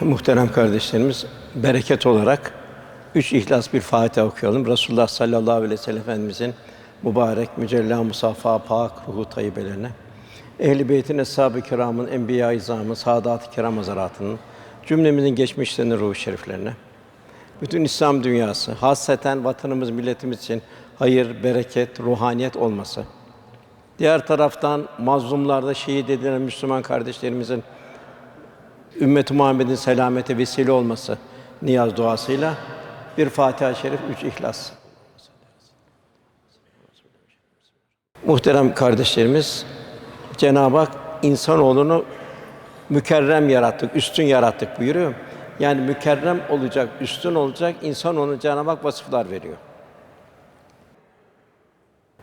Muhterem kardeşlerimiz, bereket olarak üç ihlas bir Fatiha okuyalım. Resulullah sallallahu aleyhi ve sellem Efendimizin mübarek, mücella, musaffa, pak ruhu tayyibelerine, ehl-i beytin, eshab-ı kiramın, enbiya-i izamın, saadat-ı kiram hazaratının, cümlemizin geçmişlerinin ruhu şeriflerine, bütün İslam dünyası, hasreten vatanımız, milletimiz için hayır, bereket, ruhaniyet olması. Diğer taraftan mazlumlarda şehit edilen Müslüman kardeşlerimizin ümmet-i Muhammed'in selamete vesile olması niyaz duasıyla bir Fatiha-i Şerif, üç İhlas. Muhterem kardeşlerimiz, Cenab-ı Hak insanoğlunu mükerrem yarattık, üstün yarattık buyuruyor. Yani mükerrem olacak, üstün olacak insan onu Cenab-ı Hak vasıflar veriyor.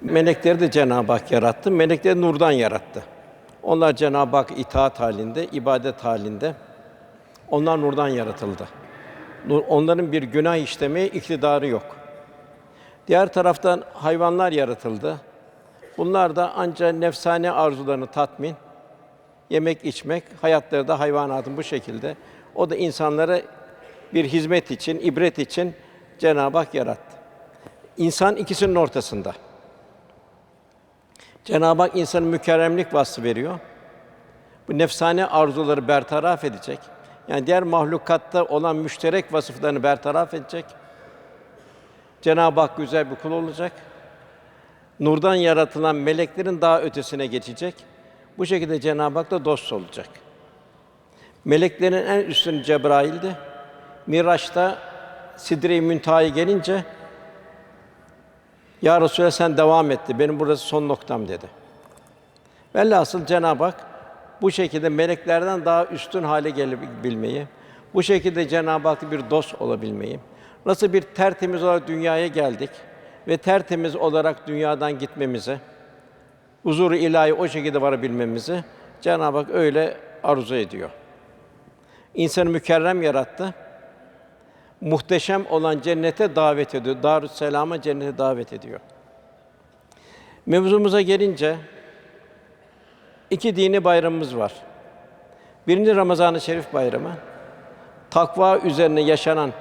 Melekleri de Cenab-ı Hak yarattı. Melekleri nurdan yarattı. Onlar Cenab-ı Hak itaat halinde, ibadet halinde. Onlar nurdan yaratıldı. Onların bir günah işlemeye iktidarı yok. Diğer taraftan hayvanlar yaratıldı. Bunlar da ancak nefsane arzularını tatmin, yemek içmek, hayatları da hayvanatın bu şekilde. O da insanlara bir hizmet için, ibret için Cenab-ı Hak yarattı. İnsan ikisinin ortasında. Cenab-ı Hak insanın mükerremlik vasfı veriyor. Bu nefsane arzuları bertaraf edecek. Yani diğer mahlukatta olan müşterek vasıflarını bertaraf edecek. Cenab-ı Hak güzel bir kul olacak. Nurdan yaratılan meleklerin daha ötesine geçecek. Bu şekilde Cenab-ı Hak da dost olacak. Meleklerin en üstünü Cebrail'di. Miraç'ta Sidre-i Münteha'ya gelince ya Resulallah sen devam etti. Benim burası son noktam dedi. Velhasıl Cenab-ı Hak bu şekilde meleklerden daha üstün hale gelebilmeyi, bu şekilde Cenab-ı Hak'la bir dost olabilmeyi, nasıl bir tertemiz olarak dünyaya geldik ve tertemiz olarak dünyadan gitmemizi, huzuru ilahi o şekilde varabilmemizi Cenab-ı Hak öyle arzu ediyor. İnsanı mükerrem yarattı. Muhteşem olan cennete davet ediyor. Darüsselam'a cennete davet ediyor. Mevzumuza gelince iki dini bayramımız var. Birinci Ramazan-ı Şerif bayramı. Takva üzerine yaşanan,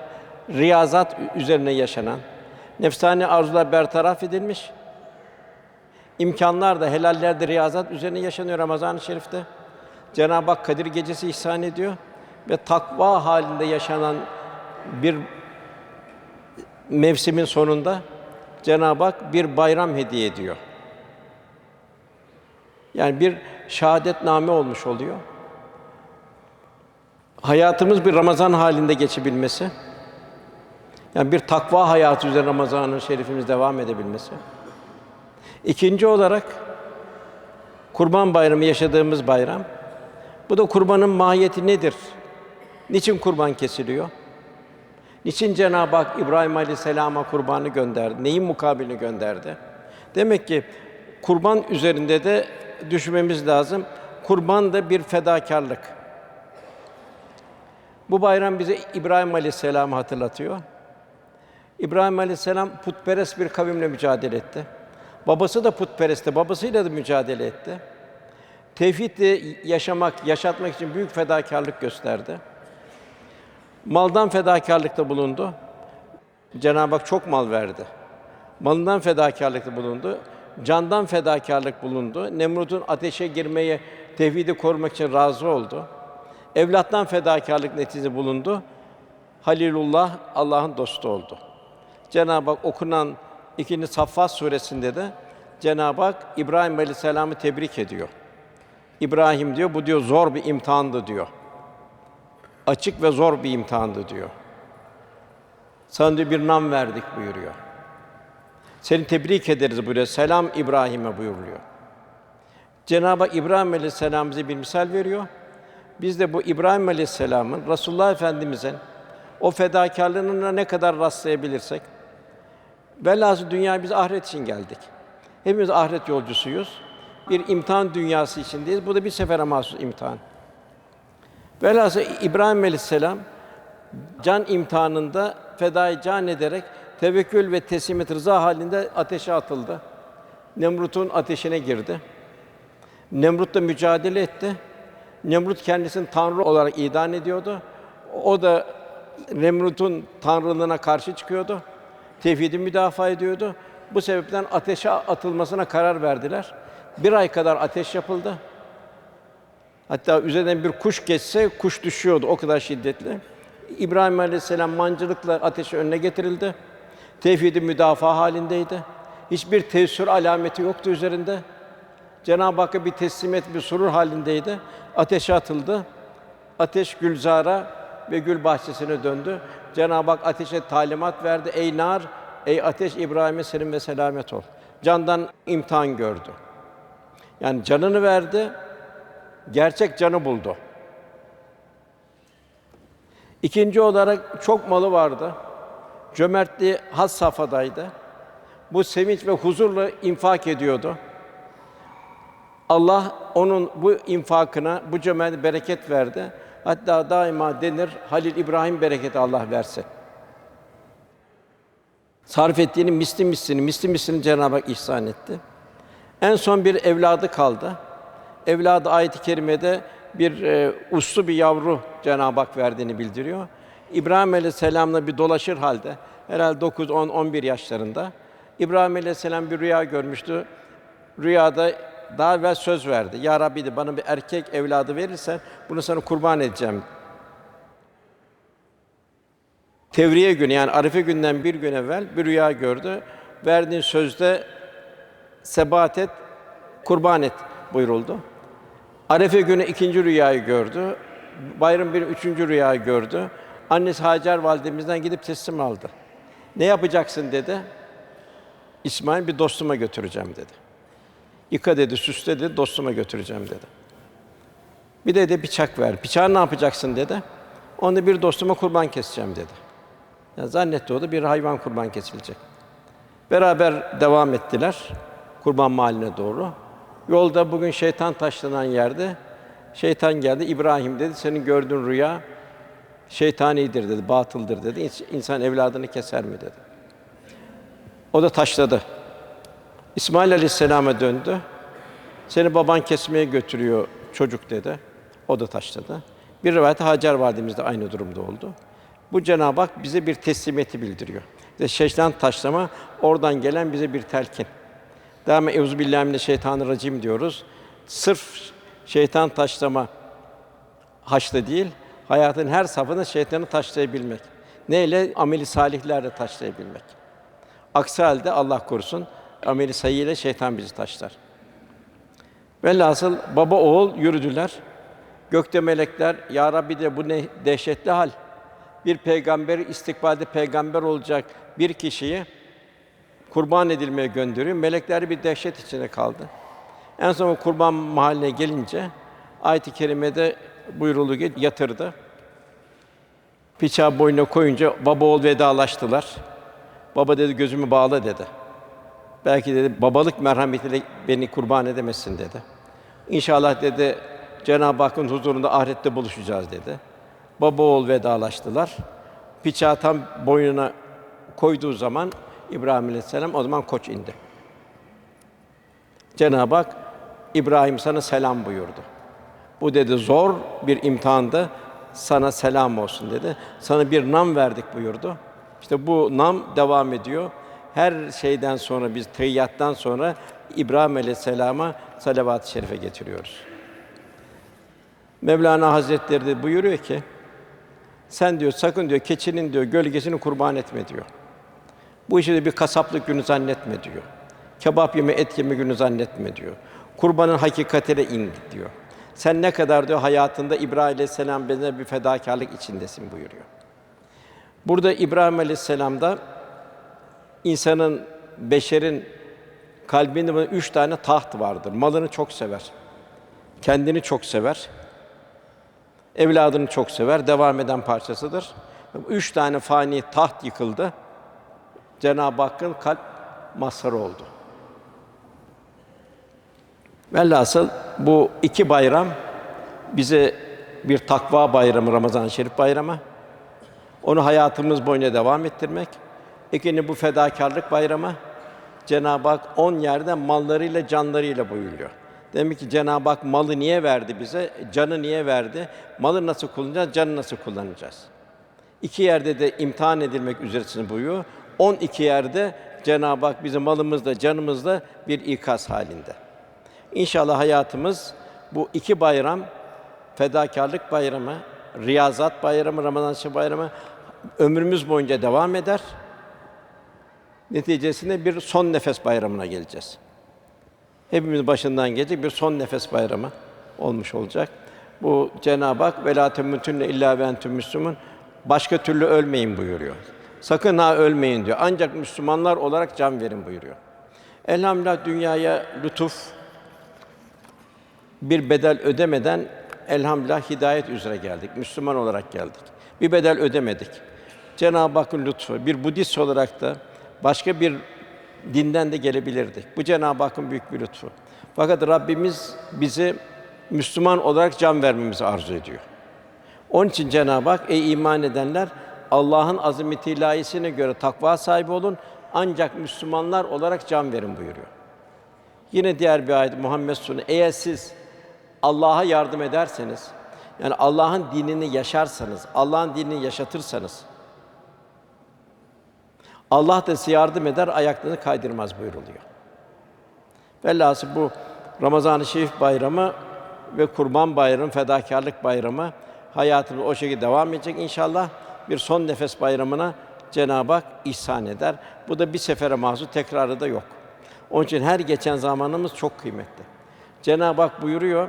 riyazat üzerine yaşanan, nefsani arzular bertaraf edilmiş. İmkanlar da helaller de riyazat üzerine yaşanıyor Ramazan-ı Şerif'te. Cenab-ı Hak Kadir Gecesi ihsan ediyor ve takva halinde yaşanan bir mevsimin sonunda Cenab-ı Hak bir bayram hediye ediyor. Yani bir şahadetname olmuş oluyor. Hayatımız bir Ramazan halinde geçebilmesi. Yani bir takva hayatı üzerine Ramazan-ı Şerifimiz devam edebilmesi. İkinci olarak Kurban Bayramı yaşadığımız bayram. Bu da kurbanın mahiyeti nedir? Niçin kurban kesiliyor? Niçin Cenab-ı Hak İbrahim Aleyhisselam'a kurbanı gönderdi? Neyin mukabilini gönderdi? Demek ki kurban üzerinde de düşmemiz lazım. Kurban da bir fedakarlık. Bu bayram bize İbrahim Aleyhisselam'ı hatırlatıyor. İbrahim Aleyhisselam putperest bir kavimle mücadele etti. Babası da putperestti, babasıyla da mücadele etti. Tevhidle yaşamak, yaşatmak için büyük fedakarlık gösterdi. Maldan fedakarlıkta bulundu. Cenab-ı Hak çok mal verdi. Malından fedakarlıkta bulundu. Candan fedakarlık bulundu. Nemrut'un ateşe girmeye, tevhidi korumak için razı oldu. Evlattan fedakarlık neticesi bulundu. Halilullah Allah'ın dostu oldu. Cenab-ı Hak okunan ikinci Saffat suresinde de Cenab-ı Hak İbrahim Aleyhisselam'ı tebrik ediyor. İbrahim diyor, bu diyor zor bir imtihandı diyor. Açık ve zor bir imtihandı diyor. Sana diyor bir nam verdik buyuruyor. Seni tebrik ederiz buyuruyor. Selam İbrahim'e buyuruyor. Cenab-ı İbrahim Aleyhisselam bize bir misal veriyor. Biz de bu İbrahim Aleyhisselam'ın Resulullah Efendimiz'in o fedakarlığına ne kadar rastlayabilirsek velhâsıl dünya biz ahiret için geldik. Hepimiz ahiret yolcusuyuz. Bir imtihan dünyası içindeyiz. Bu da bir sefere mahsus imtihan. Velhâsıl İbrahim Aleyhisselam can imtihanında fedai can ederek tevekkül ve teslimiyet rıza halinde ateşe atıldı. Nemrut'un ateşine girdi. Nemrut'la mücadele etti. Nemrut kendisini tanrı olarak ilan ediyordu. O da Nemrut'un tanrılığına karşı çıkıyordu. Tevhidi müdafaa ediyordu. Bu sebepten ateşe atılmasına karar verdiler. Bir ay kadar ateş yapıldı. Hatta üzerinden bir kuş geçse kuş düşüyordu o kadar şiddetli. İbrahim Aleyhisselam mancılıkla ateşi önüne getirildi. Tevhidi müdafaa halindeydi. Hiçbir tesir alameti yoktu üzerinde. Cenab-ı Hakk'a bir teslimiyet, bir surur halindeydi. Ateşe atıldı. Ateş Gülzar'a ve gül bahçesine döndü. Cenab-ı Hak ateşe talimat verdi. Ey nar, ey ateş İbrahim'e senin ve selamet ol. Candan imtihan gördü. Yani canını verdi, gerçek canı buldu. İkinci olarak çok malı vardı. Cömertliği has safhadaydı. Bu sevinç ve huzurla infak ediyordu. Allah onun bu infakına, bu cömert bereket verdi. Hatta daima denir Halil İbrahim bereketi Allah versin. Sarf ettiğinin misli mislini, misli mislini Cenab-ı Hak ihsan etti. En son bir evladı kaldı. Evladı ayet-i kerimede bir e, uslu bir yavru Cenab-ı Hak verdiğini bildiriyor. İbrahim Aleyhisselam'la bir dolaşır halde herhalde 9 10 11 yaşlarında İbrahim Aleyhisselam bir rüya görmüştü. Rüyada daha evvel söz verdi. Ya Rabbi de bana bir erkek evladı verirsen bunu sana kurban edeceğim. Tevriye günü yani Arife günden bir gün evvel bir rüya gördü. Verdiğin sözde sebat et, kurban et buyuruldu. Arefe günü ikinci rüyayı gördü. Bayram bir üçüncü rüyayı gördü. Annesi Hacer validemizden gidip teslim aldı. Ne yapacaksın dedi. İsmail bir dostuma götüreceğim dedi. Yıka dedi, süsle dedi, dostuma götüreceğim dedi. Bir de de bıçak ver. Bıçağı ne yapacaksın dedi. Onu bir dostuma kurban keseceğim dedi. Ya zannetti o da bir hayvan kurban kesilecek. Beraber devam ettiler kurban mahalline doğru. Yolda bugün şeytan taşlanan yerde şeytan geldi. İbrahim dedi, senin gördüğün rüya şeytanidir dedi, batıldır dedi. İns- İnsan evladını keser mi dedi. O da taşladı. İsmail Aleyhisselam'a döndü. Seni baban kesmeye götürüyor çocuk dedi. O da taşladı. Bir rivayette Hacer validemiz de aynı durumda oldu. Bu Cenab-ı Hak bize bir teslimiyeti bildiriyor. İşte şeytan taşlama oradan gelen bize bir telkin. Devam euzu billahi mineşşeytanirracim diyoruz. Sırf şeytan taşlama haçta değil, hayatın her safhada şeytanı taşlayabilmek. Neyle? Ameli salihlerle taşlayabilmek. Aksi halde Allah korusun ameli sayı şeytan bizi taşlar. Velhasıl baba oğul yürüdüler. Gökte melekler ya Rabbi de bu ne dehşetli hal. Bir peygamber istikbalde peygamber olacak bir kişiyi kurban edilmeye gönderiyor. Melekler bir dehşet içinde kaldı. En son o kurban mahalline gelince ayet-i kerimede buyurulduğu gibi yatırdı. Bıçağı boynuna koyunca baba oğul vedalaştılar. Baba dedi gözümü bağla dedi. Belki dedi babalık merhametiyle beni kurban edemezsin dedi. İnşallah dedi Cenab-ı Hakk'ın huzurunda ahirette buluşacağız dedi. Baba oğul vedalaştılar. Bıçağı tam boynuna koyduğu zaman İbrahim Aleyhisselam o zaman koç indi. Cenab-ı Hak İbrahim sana selam buyurdu. Bu dedi zor bir imtihandı. Sana selam olsun dedi. Sana bir nam verdik buyurdu. İşte bu nam devam ediyor. Her şeyden sonra biz teyyattan sonra İbrahim Aleyhisselam'a salavat-ı şerife getiriyoruz. Mevlana Hazretleri de buyuruyor ki sen diyor sakın diyor keçinin diyor gölgesini kurban etme diyor. Bu işi de bir kasaplık günü zannetme diyor. Kebap yeme, et yeme günü zannetme diyor. Kurbanın hakikatine in diyor. Sen ne kadar diyor hayatında İbrahim Aleyhisselam benzer bir fedakarlık içindesin buyuruyor. Burada İbrahim Aleyhisselam'da insanın, beşerin kalbinde üç tane taht vardır. Malını çok sever. Kendini çok sever. Evladını çok sever. Devam eden parçasıdır. Üç tane fani taht yıkıldı. Cenab-ı Hakk'ın kalp mazharı oldu. Velhasıl bu iki bayram bize bir takva bayramı Ramazan-ı Şerif bayramı. Onu hayatımız boyunca devam ettirmek. İkinci bu fedakarlık bayramı. Cenab-ı Hak on yerde mallarıyla, canlarıyla buyuruyor. Demek ki Cenab-ı Hak malı niye verdi bize? Canı niye verdi? Malı nasıl kullanacağız? Canı nasıl kullanacağız? İki yerde de imtihan edilmek üzeresiniz buyuruyor. 12 yerde Cenab-ı Hak bizim malımızda, canımızda bir ikaz halinde. İnşallah hayatımız bu iki bayram, fedakarlık bayramı, riyazat bayramı, Ramazan bayramı ömrümüz boyunca devam eder. Neticesinde bir son nefes bayramına geleceğiz. Hepimiz başından gelecek bir son nefes bayramı olmuş olacak. Bu Cenab-ı Hak velâ temutünne illâ ve entüm müslümun başka türlü ölmeyin buyuruyor. Sakın ha ölmeyin diyor. Ancak Müslümanlar olarak can verin buyuruyor. Elhamdülillah dünyaya lütuf bir bedel ödemeden elhamdülillah hidayet üzere geldik. Müslüman olarak geldik. Bir bedel ödemedik. Cenab-ı Hakk'ın lütfu, bir Budist olarak da başka bir dinden de gelebilirdik. Bu Cenab-ı Hakk'ın büyük bir lütfu. Fakat Rabbimiz bizi Müslüman olarak can vermemizi arzu ediyor. Onun için Cenab-ı Hak ey iman edenler Allah'ın azameti ilahisine göre takva sahibi olun ancak Müslümanlar olarak can verin buyuruyor. Yine diğer bir ayet Muhammed Suresi eğer siz Allah'a yardım ederseniz yani Allah'ın dinini yaşarsanız, Allah'ın dinini yaşatırsanız Allah da size yardım eder, ayaklarını kaydırmaz buyuruluyor. Velhâsıl bu Ramazan-ı Şerif bayramı ve Kurban Bayramı, fedakarlık bayramı hayatımız o şekilde devam edecek inşallah. Bir son nefes bayramına Cenab-ı Hak ihsan eder. Bu da bir sefere mahsus, tekrarı da yok. Onun için her geçen zamanımız çok kıymetli. Cenab-ı Hak buyuruyor,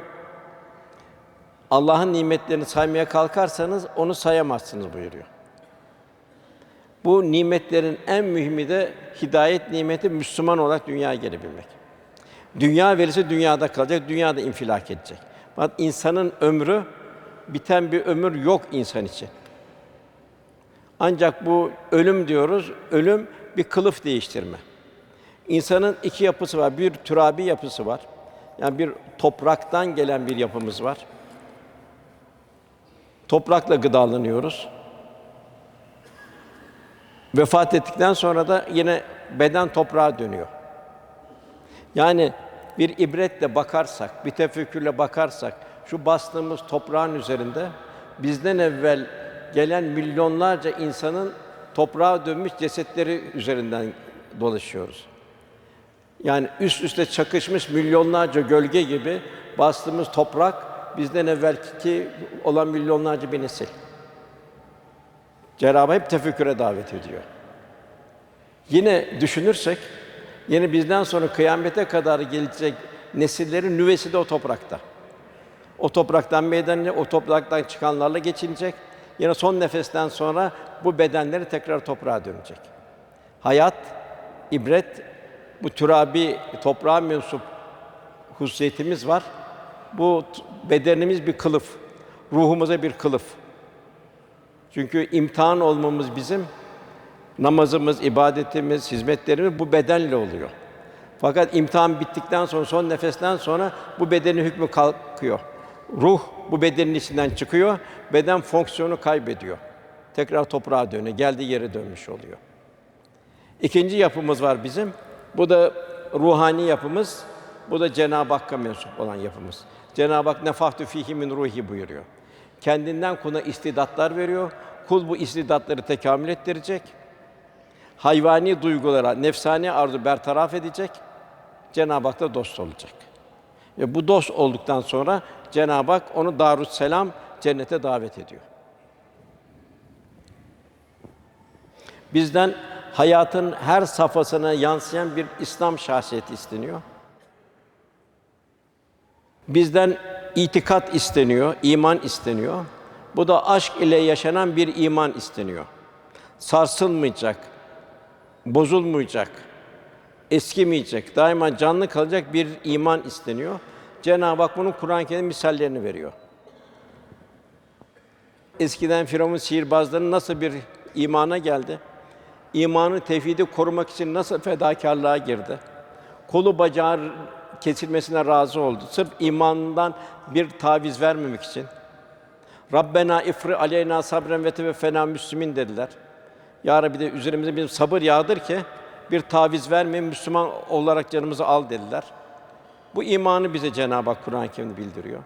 Allah'ın nimetlerini saymaya kalkarsanız onu sayamazsınız buyuruyor. Bu nimetlerin en mühimi de hidayet nimeti Müslüman olarak dünyaya gelebilmek. Dünya verirse dünyada kalacak, dünyada infilak edecek. Fakat insanın ömrü biten bir ömür yok insan için. Ancak bu ölüm diyoruz, ölüm bir kılıf değiştirme. İnsanın iki yapısı var. Bir türabi yapısı var. Yani bir topraktan gelen bir yapımız var. Toprakla gıdalanıyoruz. Vefat ettikten sonra da yine beden toprağa dönüyor. Yani bir ibretle bakarsak, bir tefekkürle bakarsak, şu bastığımız toprağın üzerinde bizden evvel gelen milyonlarca insanın toprağa dönmüş cesetleri üzerinden dolaşıyoruz. Yani üst üste çakışmış milyonlarca gölge gibi bastığımız toprak bizden evvelki olan milyonlarca bir nesil. Cenab-ı hep tefekküre davet ediyor. Yine düşünürsek, yine bizden sonra kıyamete kadar gelecek nesillerin nüvesi de o toprakta. O topraktan meydana, o topraktan çıkanlarla geçinecek. Yine son nefesten sonra bu bedenleri tekrar toprağa dönecek. Hayat, ibret, bu türabi toprağa mensup hususiyetimiz var. Bu bedenimiz bir kılıf, ruhumuza bir kılıf. Çünkü imtihan olmamız bizim namazımız, ibadetimiz, hizmetlerimiz bu bedenle oluyor. Fakat imtihan bittikten sonra son nefesten sonra bu bedenin hükmü kalkıyor. Ruh bu bedenin içinden çıkıyor, beden fonksiyonu kaybediyor. Tekrar toprağa dönüyor, geldiği yere dönmüş oluyor. İkinci yapımız var bizim. Bu da ruhani yapımız. Bu da Cenab-ı Hakk'a mensup olan yapımız. Cenab-ı Hak nefahtü fihi min ruhi buyuruyor. Kendinden kuna istidatlar veriyor. Kul bu istidatları tekamül ettirecek. Hayvani duygulara, nefsani arzu bertaraf edecek. Cenab-ı Hak'la dost olacak. Ve bu dost olduktan sonra Cenab-ı Hak onu Darüsselam cennete davet ediyor. Bizden hayatın her safhasına yansıyan bir İslam şahsiyeti isteniyor. Bizden itikat isteniyor, iman isteniyor. Bu da aşk ile yaşanan bir iman isteniyor. Sarsılmayacak, bozulmayacak, eskimeyecek, daima canlı kalacak bir iman isteniyor. Cenab-ı Hak bunun Kur'an-ı Kerim misallerini veriyor. Eskiden Firavun sihirbazları nasıl bir imana geldi? İmanı tevhidi korumak için nasıl fedakarlığa girdi? Kolu bacağı kesilmesine razı oldu. Sırf imandan bir taviz vermemek için. Rabbena ifri aleyna sabren ve teveffena müslimin dediler. Ya Rabbi de üzerimize bir sabır yağdır ki bir taviz vermeyin, Müslüman olarak canımızı al dediler. Bu imanı bize Cenab-ı Hak Kur'an-ı Kerim'de bildiriyor.